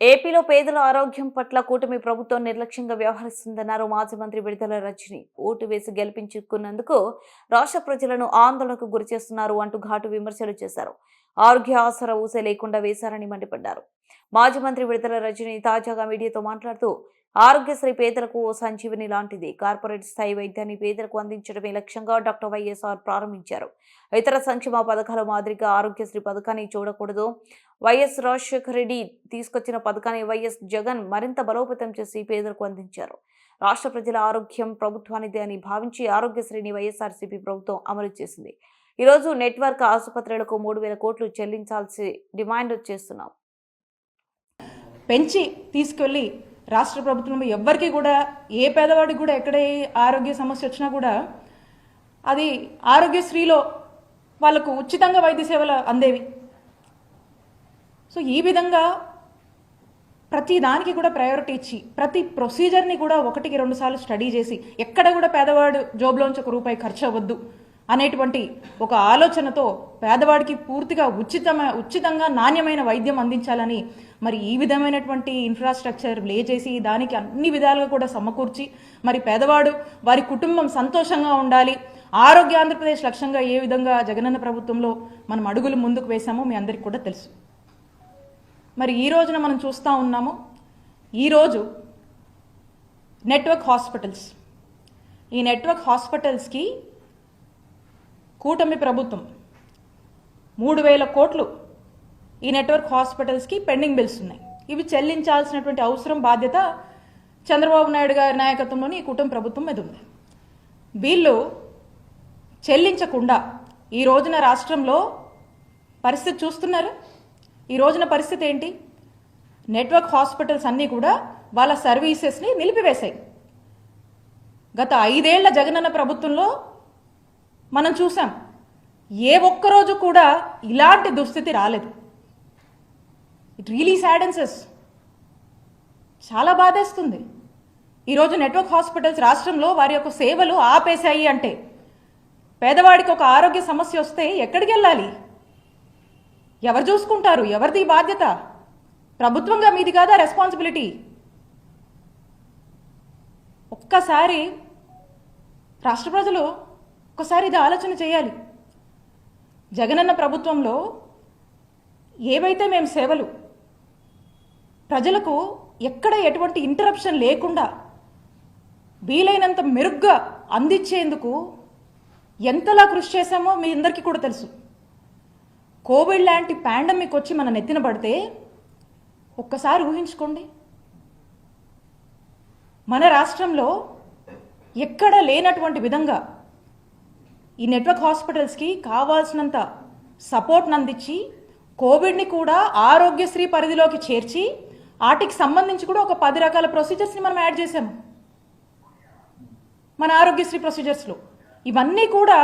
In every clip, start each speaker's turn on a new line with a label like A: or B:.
A: ఏపీలో పేదల ఆరోగ్యం పట్ల కూటమి ప్రభుత్వం నిర్లక్ష్యంగా వ్యవహరిస్తుందన్నారు మాజీ మంత్రి విడుదల రజని. ఓటు వేసి గెలిపించుకున్నందుకు రాష్ట్ర ప్రజలను ఆందోళనకు గురిచేస్తున్నారు అంటూ ఘాటు విమర్శలు చేశారు. ఆరోగ్య ఆసర ఊసే లేకుండా వేశారని మండిపడ్డారు. మాజీ మంత్రి విడుదల రజని తాజాగా మీడియాతో మాట్లాడుతూ ఆరోగ్యశ్రీ పేదలకు ఓ సంజీవని లాంటిది. కార్పొరేట్ స్థాయి వైద్యాన్ని పేదలకు అందించడమే లక్ష్యంగా డాక్టర్ వైఎస్ఆర్ ప్రారంభించారు. ఇతర సంక్షేమ పథకాల మాదిరిగా ఆరోగ్యశ్రీ పథకాన్ని చూడకూడదు. వైఎస్ రాజశేఖర రెడ్డి తీసుకొచ్చిన పథకాన్ని వైఎస్ జగన్ మరింత బలోపేతం చేసి పేదలకు అందించారు. రాష్ట్ర ప్రజల ఆరోగ్యం ప్రభుత్వానిదే అని భావించి ఆరోగ్యశ్రీని వైఎస్ఆర్సీపీ ప్రభుత్వం అమలు చేసింది. ఈరోజు నెట్వర్క్ ఆసుపత్రులకు మూడు వేల కోట్లు చెల్లించాల్సి డిమాండ్ చేస్తున్నాం.
B: పెంచి తీసుకెళ్ళి రాష్ట్ర ప్రభుత్వం ఎవ్వరికి కూడా ఏ పేదవాడికి కూడా ఎక్కడ ఏ ఆరోగ్య సమస్య వచ్చినా కూడా అది ఆరోగ్యశ్రీలో వాళ్ళకు ఉచితంగా వైద్య సేవలు అందేవి. సో ఈ విధంగా ప్రతి దానికి కూడా ప్రయారిటీ ఇచ్చి ప్రతి ప్రొసీజర్ని కూడా ఒకటికి రెండుసార్లు స్టడీ చేసి ఎక్కడ కూడా పేదవాడు జోబులోంచి ఒక రూపాయి ఖర్చు అవ్వద్దు. అనేటువంటి ఒక ఆలోచనతో పేదవాడికి పూర్తిగా ఉచితమ ఉచితంగా నాణ్యమైన వైద్యం అందించాలని మరి ఈ విధమైనటువంటి ఇన్ఫ్రాస్ట్రక్చర్ లే చేసి దానికి అన్ని విధాలుగా కూడా సమకూర్చి మరి పేదవాడు వారి కుటుంబం సంతోషంగా ఉండాలి. ఆరోగ్య ఆంధ్రప్రదేశ్ లక్ష్యంగా ఏ విధంగా జగనన్న ప్రభుత్వంలో మనం అడుగులు ముందుకు వేశామో మీ అందరికీ కూడా తెలుసు. మరి ఈ రోజున మనం చూస్తూ ఉన్నాము ఈరోజు నెట్వర్క్ హాస్పిటల్స్ ఈ నెట్వర్క్ హాస్పిటల్స్కి కూటమి ప్రభుత్వం. మూడు వేల కోట్లు ఈ నెట్వర్క్ హాస్పిటల్స్కి పెండింగ్ బిల్స్ ఉన్నాయి. ఇవి చెల్లించాల్సినటువంటి అవసరం బాధ్యత చంద్రబాబు నాయుడు గారి నాయకత్వంలోని ఈ కూటమి ప్రభుత్వం మీద ఉంది. వీళ్ళు చెల్లించకుండా ఈ రోజున రాష్ట్రంలో పరిస్థితి చూస్తున్నారు. ఈ రోజున పరిస్థితి ఏంటి? నెట్వర్క్ హాస్పిటల్స్ అన్నీ కూడా వాళ్ళ సర్వీసెస్ని నిలిపివేశాయి. గత ఐదేళ్ళ జగనన్న ప్రభుత్వంలో మనం చూసాం. ఏ ఒక్కరోజు కూడా ఇలాంటి దుస్థితి రాలేదు. ఇట్ రియలీ సాడెన్సెస్ చాలా బాధేస్తుంది. ఈరోజు నెట్వర్క్ హాస్పిటల్స్ రాష్ట్రంలో వారి యొక్క సేవలు ఆపేశాయి అంటే పేదవాడికి ఒక ఆరోగ్య సమస్య వస్తే ఎక్కడికి వెళ్ళాలి? ఎవరు చూసుకుంటారు? ఎవరిది బాధ్యత? ప్రభుత్వంగా మీది కాదా రెస్పాన్సిబిలిటీ? ఒక్కసారి రాష్ట్ర ప్రజలు ఒక్కసారి ఇది ఆలోచన చేయాలి. జగనన్న ప్రభుత్వంలో ఏవైతే మేము సేవలు ప్రజలకు ఎక్కడ ఎటువంటి ఇంటరప్షన్ లేకుండా వీలైనంత మెరుగ్గా అందించేందుకు ఎంతలా కృషి చేశామో మీ అందరికీ కూడా తెలుసు. కోవిడ్ లాంటి పాండమిక్ వచ్చి మన నెత్తిన పడితే ఒక్కసారి ఊహించుకోండి. మన రాష్ట్రంలో ఎక్కడ లేనటువంటి విధంగా ఈ నెట్వర్క్ హాస్పిటల్స్కి కావాల్సినంత సపోర్ట్ని అందించి కోవిడ్ని కూడా ఆరోగ్యశ్రీ పరిధిలోకి చేర్చి వాటికి సంబంధించి కూడా ఒక పది రకాల ప్రొసీజర్స్ని మనం యాడ్ చేసాము మన ఆరోగ్యశ్రీ ప్రొసీజర్స్లో. ఇవన్నీ కూడా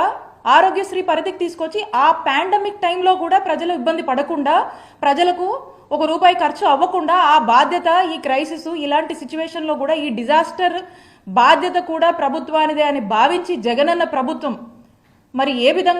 B: ఆరోగ్యశ్రీ పరిధికి తీసుకొచ్చి ఆ పాండమిక్ టైంలో కూడా ప్రజలు ఇబ్బంది పడకుండా ప్రజలకు ఒక రూపాయి ఖర్చు అవ్వకుండా ఆ బాధ్యత ఈ క్రైసిస్ ఇలాంటి సిచ్యువేషన్లో కూడా ఈ డిజాస్టర్ బాధ్యత కూడా ప్రభుత్వానిదే అని భావించి జగనన్న ప్రభుత్వం మరి ఏ విధంగా